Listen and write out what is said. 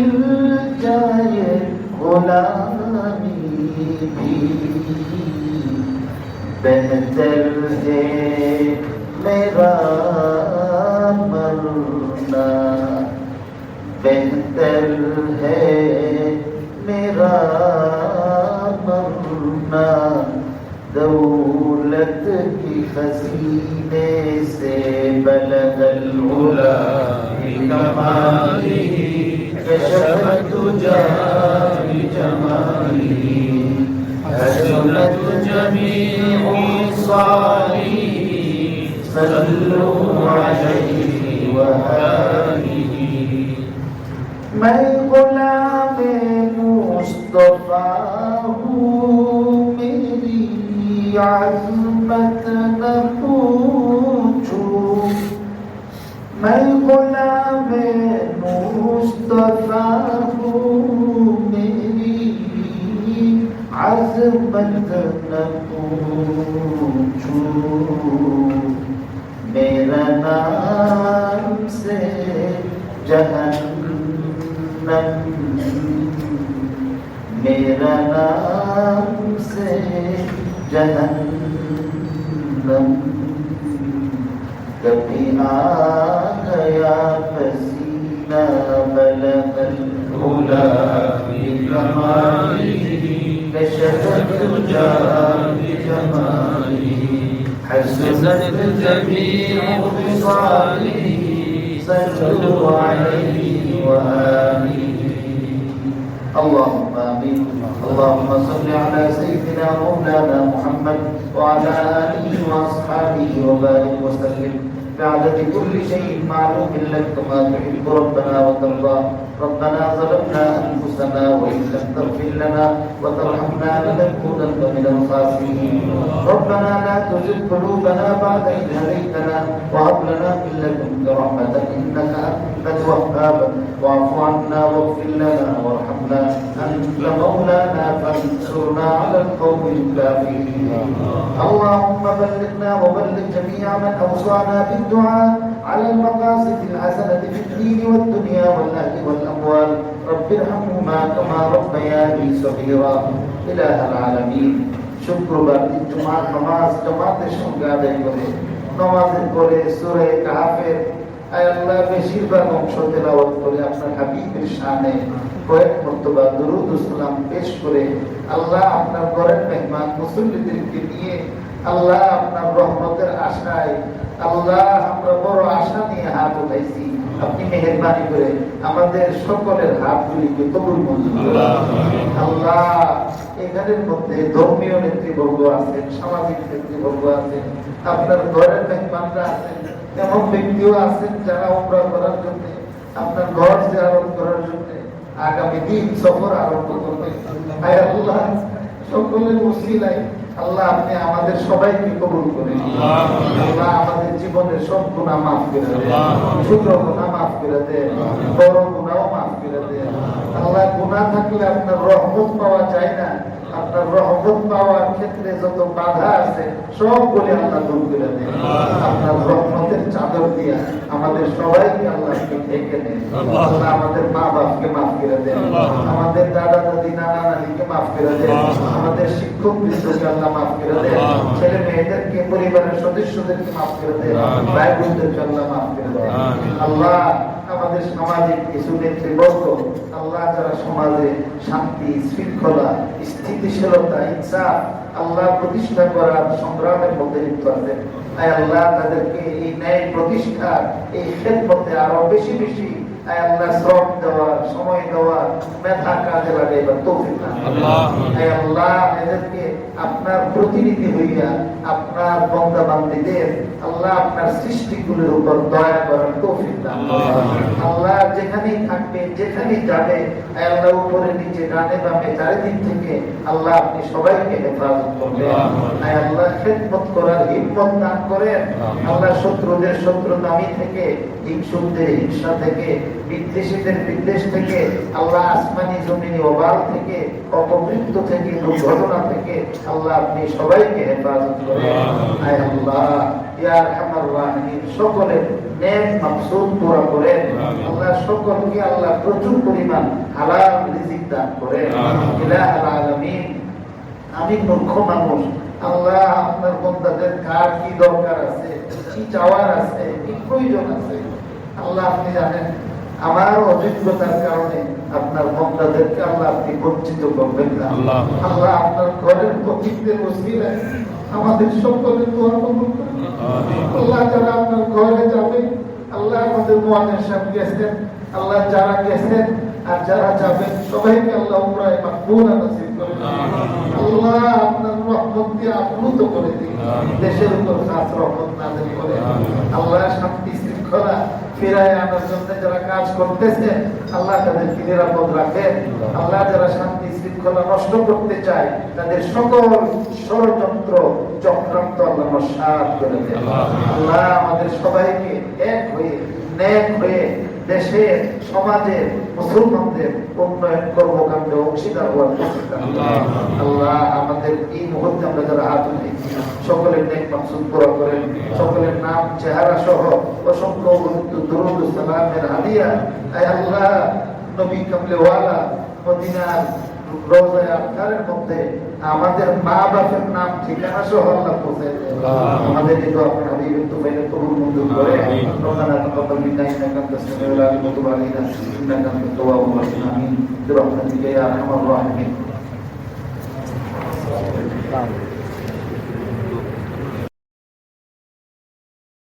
مل جائے غلامی بھی۔ بہتر ہے میرا مرنا۔ بہتر ہے میرا مرنا۔ دولت کی خزینے سے بلغ العلا کمالی كشف الدجى بجماله أجملت جميع الصالحين صلوا عليه وآله. من غلام مصطفى میری عظمت نپوچو میں غلام मुस्तफ़ा मेरी आजमत न पूछू। मेरा नाम से जहन्नम। मेरा नाम से जहन्नम। कभी आ गया إذا بلغ الهدى في جماله كشف الدجى بجماله حسن الجميع بصاله صلوا عليه وآله اللهم آمين. اللهم صل على سيدنا مولانا محمد وعلى آله وأصحابه وبارك وسلم. بعدد كل شيء معلوم لك كما تحب ربنا وترضى ربنا ظلمنا أنفسنا وإن لم تغفر لنا وترحمنا لنكونن من الخاسرين. ربنا لا تزغ قلوبنا بعد إذ هديتنا وهب لنا من لدنك رحمة إنك أنت الوهاب. واعف عنا واغفر لنا وارحمنا. أنت مولانا فانصرنا على القوم الكافرين. اللهم بلغنا وبلغ جميع من أوصانا بالدعاء على المقاصد الحسنه في الدين والدنيا والاهل والاموال رب ارحمهما كما ربياني صغيرا اله العالمين শুক্রবার দিন জুমার নামাজ জামাতের সঙ্গে আদায় করে নামাজের পরে সুরে কাহাফের আয় আল্লাহ বেশিরভাগ অংশ তেলাওয়াত করে আপনার হাবিবের শানে কয়েক মর্তবা দরুদ সালাম পেশ করে আল্লাহ আপনার ঘরের মেহমান মুসল্লিদেরকে নিয়ে আল্লাহ আপনার রহমতের আশায় আল্লাহ আমরা বড় আশা নিয়ে হাত উঠাইছি। আপনি মেহরবানি করে আমাদের সকলের হাতগুলিকে কবুল মঞ্জুর আল্লাহ এখানের মধ্যে ধর্মীয় নেতৃবর্গ আছেন সামাজিক নেতৃবর্গ আছেন আপনার ঘরের মেহমানরা আছেন এমন ব্যক্তিও আছেন যারা উমরা করার জন্য আপনার ঘর জিয়ারত করার জন্য আগামী দিন সফর আরম্ভ করবেন সকলের মুসিলাই আল্লাহ আপনি আমাদের সবাইকে কবুল করেন আল্লাহ আমাদের জীবনের সব গুণা মাফ করে দেন। ছোট গুণা মাফ করে দেন। বড় গুণাও মাফ করে দেন। আল্লাহ গুণা থাকলে আপনার রহমত পাওয়া যায় না। আপনার রহমত পাওয়ার ক্ষেত্রে যত বাধা আছে, সবগুলি আল্লাহ দূর করে দেন আপনার রহমতের চাদর দিয়া আমাদের সবাইকে আল্লাহকে ঢেকে দেন আমাদের মা বাপকে মাফ করে দেন আমাদের দাদা দাদি নানা নানিকে মাফ করে দেন আমাদের শিক্ষক বৃন্দকে আল্লাহ মাফ করে দেন ছেলে মেয়েদেরকে, পরিবারের সদস্যদেরকে মাফ করে দেন ভাই বোনদেরকে আল্লাহ মাফ করে দেন আল্লাহ আমাদের সামাজিক কিছু নেতৃবর্গ, আল্লাহ যারা সমাজে শান্তি, শৃঙ্খলা, স্থিতিশীলতা, ইচ্ছা, আল্লাহ প্রতিষ্ঠা করার সংগ্রামের মধ্যে লিপ্ত আছেন। আল্লাহ তাদেরকে এই ন্যায় প্রতিষ্ঠা এই ক্ষেত্রে আরও বেশি বেশি আয় আল্লাহ শ্রম দেওয়ার সময় দেওয়ার মেধা কাজে লাগাইবার তৌফিক দান আয় আল্লাহ। এদেরকে আপনার প্রতিনিধি হইয়া আপনার বন্দা বান্দীদের আল্লাহ আপনার সৃষ্টিগুলোর উপর দয়া করার তৌফিক দান আল্লাহ। যেখানেই থাকবে যেখানেই যাবে আল্লাহ উপরে নিচে ডানে বামে চারিদিক থেকে আল্লাহ আপনি সবাইকে হেফাজত করবেন। আয় আল্লাহ খেদমত করার হিম্মত দান করেন। আল্লাহ। শত্রুদের শত্রুতামি থেকে হিংসুকদের হিংসা থেকে বিদ্বেষীদের বিদ্বেষ থেকে আল্লাহ আসমানি জমিনি অবাল থেকে অপমৃত্য থেকে দুর্ঘটনা থেকে আল্লাহ আপনি সবাইকে হেফাজত করেন। আল্লাহ। সকলের নেক মাকসুদ পুরা করেন। আল্লাহ সকলকে আল্লাহ প্রচুর পরিমাণ হালাল রিজিক দান করেন। ইলাহ আলামিন। আমি মূর্খ মানুষ। আল্লাহ আপনার কার কি দরকার আছে? কি চাওয়ার আছে? কি প্রয়োজন আছে? আল্লাহ আপনি জানেন। আমার অভিজ্ঞতার কারণে আপনার বন্দাদেরকে আল্লাহ আপনি বঞ্চিত করবেন না। আল্লাহ। আপনার ঘরের প্রতীকদের ওসিলায় আমাদের সকলের দোয়া কবুল করুন। আল্লাহ যারা আপনার ঘরে যাবে। আল্লাহ আমাদের মোয়ানের সাহেব গেছেন। আল্লাহ যারা গেছেন আর যারা যাবেন সবাইকে আল্লাহ উমরায় মাকবুল নসিব করেন আল্লাহ আপনার রহমত দিয়ে আপ্লুত করে দিন। দেশের উপর খাস রহমত নাজিল করে আল্লাহ শান্তি শৃঙ্খলা ফিরায় আনার জন্য যারা কাজ করতেছে আল্লাহ তাদেরকে নিরাপদ রাখেন আল্লাহ যারা শান্তি শৃঙ্খলা নষ্ট করতে চায় তাদের সকল ষড়যন্ত্র চক্রান্ত আল্লাহ নস্বাত করে দেন আল্লাহ আমাদের সবাইকে এক হয়ে ন্যাক হয়ে দেশের সমাজের মুসলমানদের উন্নয়ন কর্মকাণ্ডে অংশীদার হওয়ার। আল্লাহ। আমাদের এই মুহূর্তে আমরা যারা হাত উঠেছি সকলের নেক মাকসুদ পুরা করেন। সকলের নাম চেহারা সহ অসংখ্য দরুদ সালামের হাদিয়া। আয় আল্লাহ নবী কামলেওয়ালা মদিনার রোজায় আফতারের মধ্যে আমাদের মা বাপের নাম ঠিকানা সহ আল্লাহ পৌঁছে দেন। আমাদের এই দোয়া আপনার হাবিবের তুফাইলে কবুল মঞ্জুর করে আমিন। ربنا تقبل منا انك انت السميع العليم وتب علينا انك انت التواب الرحيم امين برحمتك يا ارحم الراحمين